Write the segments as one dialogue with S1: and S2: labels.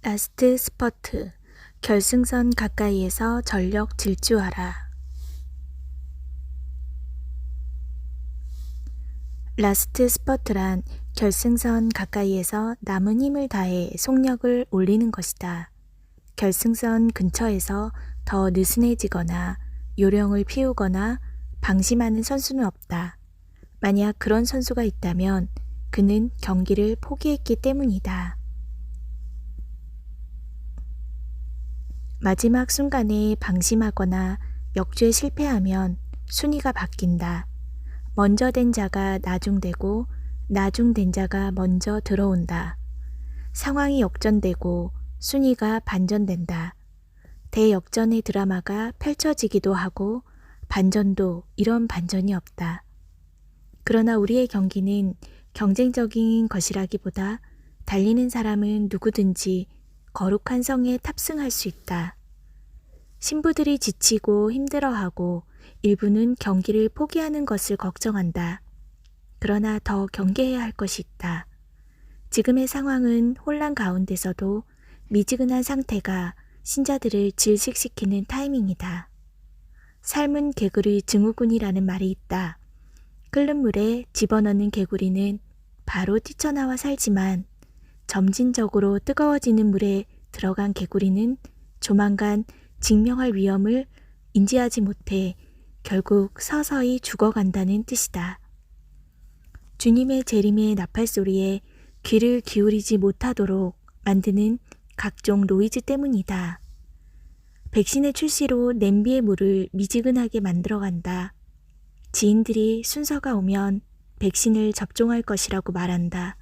S1: 라스트 스퍼트 결승선 가까이에서 전력 질주하라. 라스트 스퍼트란 결승선 가까이에서 남은 힘을 다해 속력을 올리는 것이다. 결승선 근처에서 더 느슨해지거나 요령을 피우거나 방심하는 선수는 없다. 만약 그런 선수가 있다면 그는 경기를 포기했기 때문이다. 마지막 순간에 방심하거나 역주에 실패하면 순위가 바뀐다. 먼저 된 자가 나중되고 나중된 자가 먼저 들어온다. 상황이 역전되고 순위가 반전된다. 대역전의 드라마가 펼쳐지기도 하고 반전도 이런 반전이 없다. 그러나 우리의 경기는 경쟁적인 것이라기보다 달리는 사람은 누구든지 거룩한 성에 탑승할 수 있다. 신부들이 지치고 힘들어하고 일부는 경기를 포기하는 것을 걱정한다. 그러나 더 경계해야 할 것이 있다. 지금의 상황은 혼란 가운데서도 미지근한 상태가 신자들을 질식시키는 타이밍이다. 삶은 개구리 증후군이라는 말이 있다. 끓는 물에 집어넣는 개구리는 바로 뛰쳐나와 살지만 점진적으로 뜨거워지는 물에 들어간 개구리는 조만간 직명할 위험을 인지하지 못해 결국 서서히 죽어간다는 뜻이다. 주님의 재림의 나팔 소리에 귀를 기울이지 못하도록 만드는 각종 노이즈 때문이다. 백신의 출시로 냄비의 물을 미지근하게 만들어간다. 지인들이 순서가 오면 백신을 접종할 것이라고 말한다.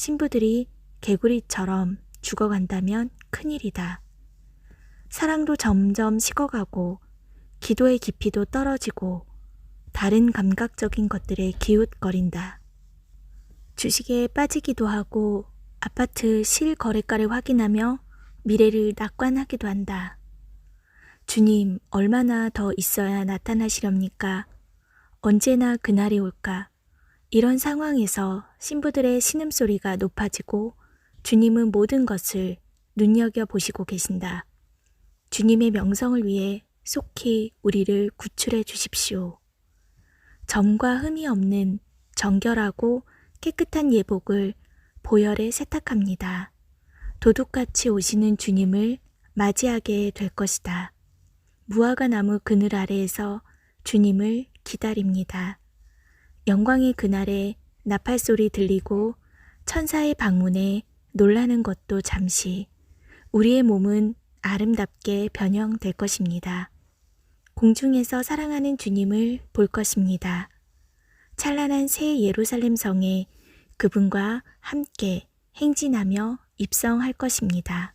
S1: 신부들이 개구리처럼 죽어간다면 큰일이다. 사랑도 점점 식어가고 기도의 깊이도 떨어지고 다른 감각적인 것들에 기웃거린다. 주식에 빠지기도 하고 아파트 실거래가를 확인하며 미래를 낙관하기도 한다. 주님, 얼마나 더 있어야 나타나시렵니까? 언제나 그날이 올까? 이런 상황에서 신부들의 신음소리가 높아지고 주님은 모든 것을 눈여겨 보시고 계신다. 주님의 명성을 위해 속히 우리를 구출해 주십시오. 점과 흠이 없는 정결하고 깨끗한 예복을 보혈에 세탁합니다. 도둑같이 오시는 주님을 맞이하게 될 것이다. 무화과 나무 그늘 아래에서 주님을 기다립니다. 영광의 그날에 나팔 소리 들리고 천사의 방문에 놀라는 것도 잠시 우리의 몸은 아름답게 변형될 것입니다. 공중에서 사랑하는 주님을 볼 것입니다. 찬란한 새 예루살렘 성에 그분과 함께 행진하며 입성할 것입니다.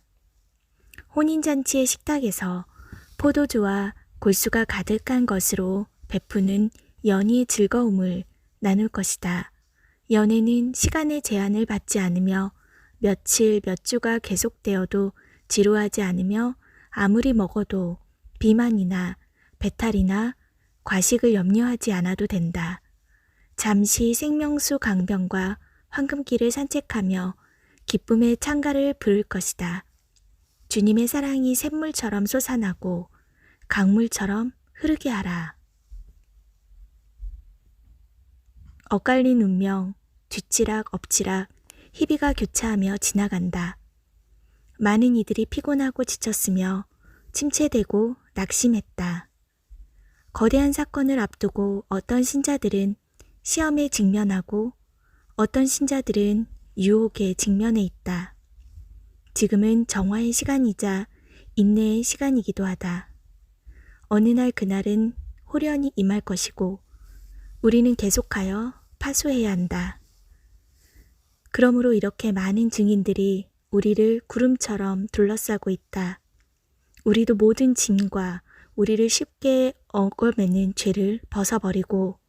S1: 혼인잔치의 식탁에서 포도주와 골수가 가득한 것으로 베푸는 연희의 즐거움을 나눌 것이다. 연애는 시간의 제한을 받지 않으며 며칠 몇 주가 계속되어도 지루하지 않으며 아무리 먹어도 비만이나 배탈이나 과식을 염려하지 않아도 된다. 잠시 생명수 강변과 황금길을 산책하며 기쁨의 창가를 부를 것이다. 주님의 사랑이 샘물처럼 솟아나고 강물처럼 흐르게 하라. 엇갈린 운명, 뒤치락 엎치락, 희비가 교차하며 지나간다. 많은 이들이 피곤하고 지쳤으며 침체되고 낙심했다. 거대한 사건을 앞두고 어떤 신자들은 시험에 직면하고 어떤 신자들은 유혹에 직면해 있다. 지금은 정화의 시간이자 인내의 시간이기도 하다. 어느 날 그날은 호련히 임할 것이고 우리는 계속하여 파수해야 한다. 그러므로 이렇게 많은 증인들이 우리를 구름처럼 둘러싸고 있다. 우리도 모든 짐과 우리를 쉽게 엉거매는 죄를 벗어버리고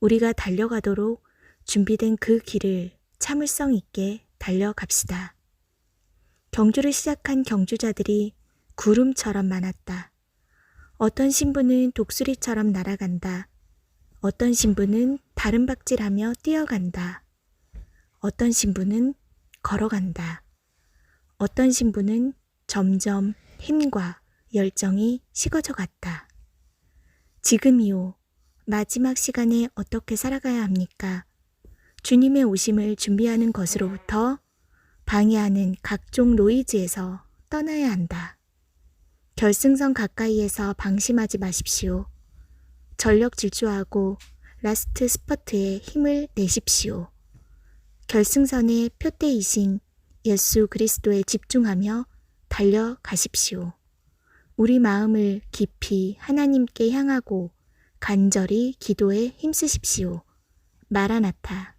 S1: 우리가 달려가도록 준비된 그 길을 참을성 있게 달려갑시다. 경주를 시작한 경주자들이 구름처럼 많았다. 어떤 신부는 독수리처럼 날아간다. 어떤 신부는 다른 박질하며 뛰어간다. 어떤 신부는 걸어간다. 어떤 신부는 점점 힘과 열정이 식어져 갔다. 지금이요. 마지막 시간에 어떻게 살아가야 합니까? 주님의 오심을 준비하는 것으로부터 방해하는 각종 노이즈에서 떠나야 한다. 결승선 가까이에서 방심하지 마십시오. 전력 질주하고 라스트 스퍼트에 힘을 내십시오. 결승선의 표대이신 예수 그리스도에 집중하며 달려가십시오. 우리 마음을 깊이 하나님께 향하고 간절히 기도에 힘쓰십시오. 마라나타.